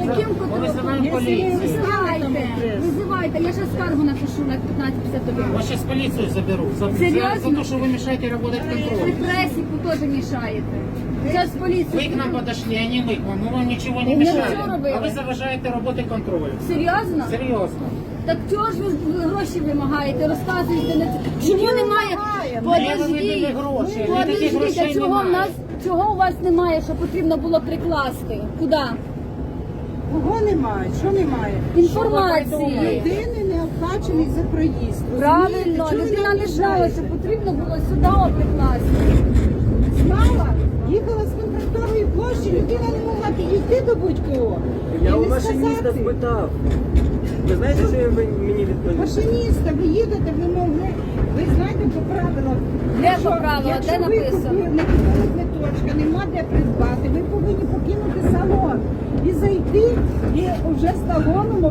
Яким Ми котелком? визиваємо поліцію. Визивайте, визивайте. Я ще скаргу напишу на 1551. Вас сейчас полицию заберу. За, за, Серьезно? за то, что вы мешаете работать Ви контролю. пресіку теж мішаєте. Зараз Вы к поліцію. нам подошли, а не мы к вам. Мы вам ничего не Ну, що мешаем. робили? А ви заважаєте роботи контролю. Серйозно? Серйозно. Так чого ж ви гроші вимагаєте, розказуєте на це? Чому немає? Ми вивели Подождіть, гроші, ми таких подождіть, грошей а чого в немає. нас, чого у вас немає, що потрібно було прикласти? Куди? Кого немає? Що немає? Інформації. Людини не оплачений за проїзд. Правильно, Розумієте? Чого ви людина не знала, що потрібно було сюди прикласти. Знала, їхала з контракторної площі, людина не могла підійти до будь-кого. Я І у не машиніста сказати. спитав. Ви знаєте, що ви мені відповіли? Машиніста, ви їдете, ви могли, ви знаєте по правилам. Де по правилам? Де ви написано? купили- Не купили квиточка, нема де придбати, ви повинні покинути салон і зайти і вже з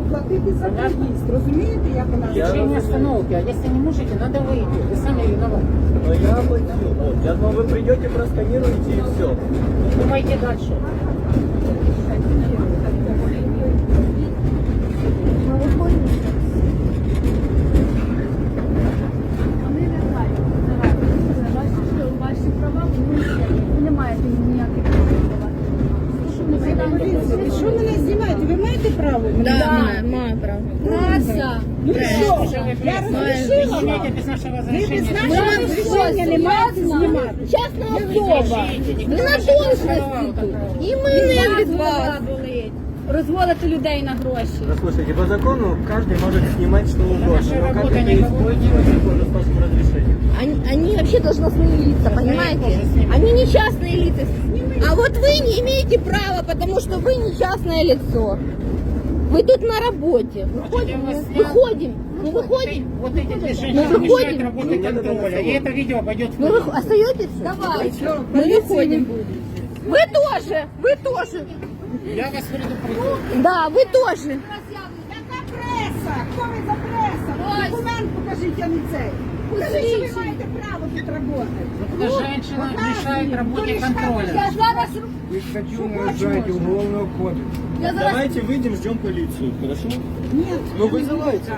талоном оплатити за проїзд. Розумієте, як у нас? Я- Течение остановки. А если не можете, надо выйти. Вы сами виноваты. Но я оплатил. Вот. Я думал, вы придете, просканируете и все. Ну, Думайте дальше. право? Да, маю право. Праса. Ну і що? Вы Я без- розрішила вы вам. снимаете без нашего Ви без разрешения. нашого розрішення не маєте знімати. Частна особа. Ми на должності тут. І ми не від вас. Розводити людей на гроші. Послушайте, по закону каждый может снимать что угодно. наша Но как работа это никого использовать по жестокому разрешению? Они, они вообще должностные лица, понимаете? Они не частные лица. А вот вы не имеете права, потому что вы не частное лицо. Вы тут на работе. Выходим, я вас мы- снял. выходим, мы выходим. Вот эти две Мы женщины выходим. мешают работе Ну, надо контроля. на И это видео пойдет в Вы пыль. вых- остаетесь? Давай. Мы выходим. Вы тоже, вы тоже. Я вас предупредил. Да, вы тоже. Яка преса? Хто ви за преса? Документ покажіть, а не цей. Покажіть, що ви маєте право тут працювати. Эта женщина мешает работе контроля. Я зараз Вы хочу нарушаете уголовного кодекса. Я зараз Давайте выйдем, ждем полицию, хорошо? Ні, Ну, визивайте.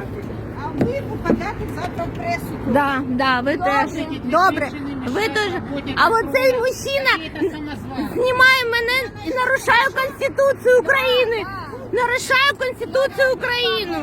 А ви попадете завтра в пресу. Да, да, ви теж. Добре. Ви теж. А от цей мужчина Это самозванцы. знімає мене і нарушає Конституцію України. Нарушає Конституцію України.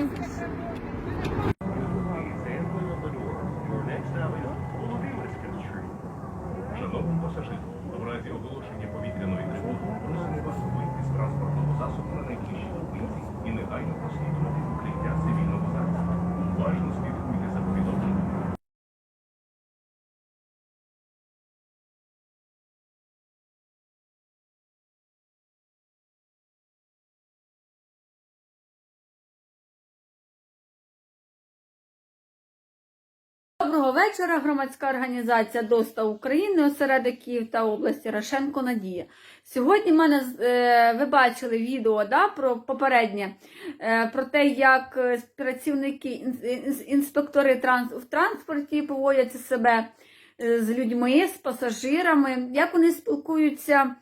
Доброго вечора. Громадська організація ДОСТА України, осередок Київ та області Рашенко Надія. Сьогодні мене е, ви бачили відео да, про попереднє е, про те, як е, працівники ін- ін- інспектори в транспорті поводяться себе з людьми, з пасажирами, як вони спілкуються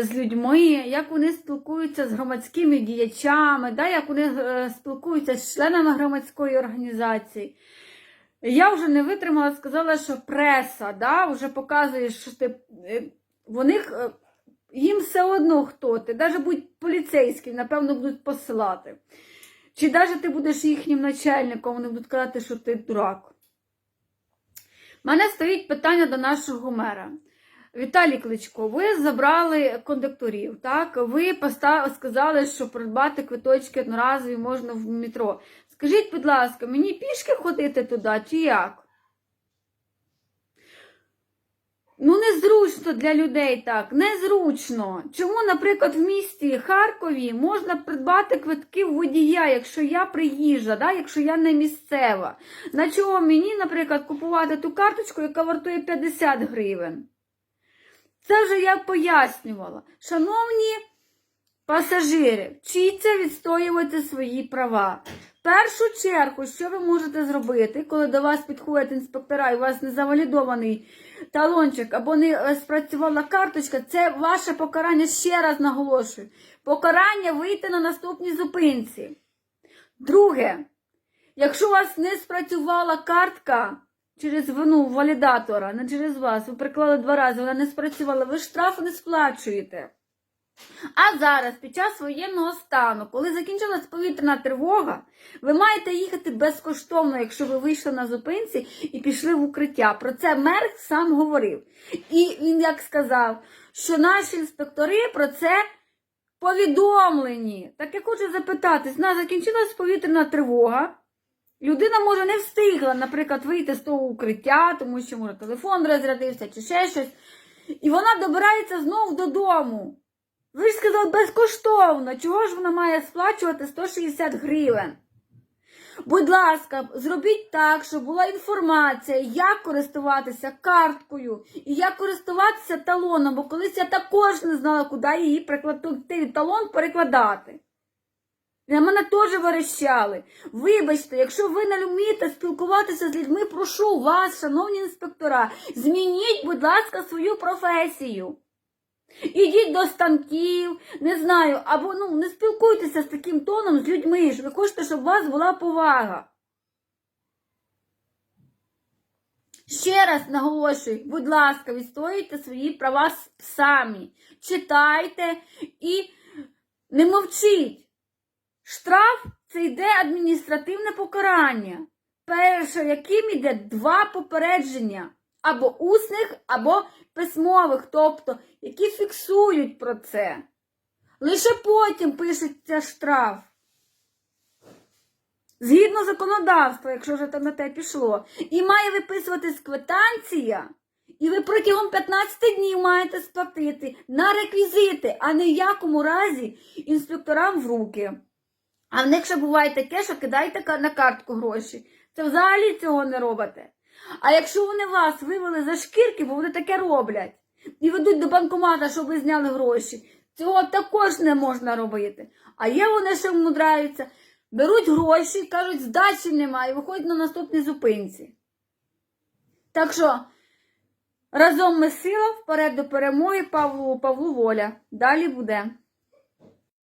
з людьми, як вони спілкуються з громадськими діячами, да, як вони спілкуються з членами громадської організації. Я вже не витримала, сказала, що преса да, вже показує, що ти, е, вони, е, їм все одно хто ти, навіть будь поліцейським, напевно, будуть посилати. Чи навіть ти будеш їхнім начальником, вони будуть казати, що ти дурак. У мене стоїть питання до нашого мера. Віталій Кличко, ви забрали кондукторів, так? Ви сказали, що придбати квиточки одноразові можна в метро. Скажіть, будь ласка, мені пішки ходити туди чи як? Ну, незручно для людей так, незручно. Чому, наприклад, в місті Харкові можна придбати квитки в водія, якщо я приїжджа, да? якщо я не місцева? На чого мені, наприклад, купувати ту карточку, яка вартує 50 гривень? Це вже я пояснювала. Шановні пасажири, вчіться відстоювати свої права. Першу чергу, що ви можете зробити, коли до вас підходять інспектора і у вас не завалідований талончик або не е, спрацювала карточка, це ваше покарання, ще раз наголошую. Покарання вийти на наступній зупинці. Друге, якщо у вас не спрацювала картка через вину валідатора, не через вас, ви приклали два рази, вона не спрацювала, ви штраф не сплачуєте. А зараз, під час воєнного стану, коли закінчилась повітряна тривога, ви маєте їхати безкоштовно, якщо ви вийшли на зупинці і пішли в укриття. Про це мер сам говорив. І він як сказав, що наші інспектори про це повідомлені. Так я хочу запитати, на закінчилась повітряна тривога. Людина може не встигла, наприклад, вийти з того укриття, тому що може телефон розрядився чи ще щось. І вона добирається знову додому. Ви ж сказали безкоштовно. Чого ж вона має сплачувати 160 гривень? Будь ласка, зробіть так, щоб була інформація, як користуватися карткою і як користуватися талоном, бо колись я також не знала, куди її прикладати, талон перекладати. На мене теж верещали. Вибачте, якщо ви не вмієте спілкуватися з людьми, прошу вас, шановні інспектора, змініть, будь ласка, свою професію. Ідіть до станків, не знаю, або ну, не спілкуйтеся з таким тоном з людьми. ж. Ви хочете, щоб у вас була повага. Ще раз наголошую, будь ласка, відстоюйте свої права самі. Читайте і не мовчіть. Штраф це йде адміністративне покарання, перше яким йде два попередження або усних, або письмових, тобто які фіксують про це. Лише потім пишеться штраф. Згідно законодавства, якщо вже на те пішло, і має виписуватись квитанція, і ви протягом 15 днів маєте сплатити на реквізити, а не в якому разі інспекторам в руки. А в них ще буває таке, що кидайте ка- на картку гроші. Це взагалі цього не робите. А якщо вони вас вивели за шкірки, бо вони таке роблять, і ведуть до банкомата, щоб ви зняли гроші, цього також не можна робити. А є вони ще вмудраються, беруть гроші, кажуть, здачі немає, виходять на наступній зупинці. Так що разом ми сила, вперед до перемоги, Павлу, Павлу воля. Далі буде.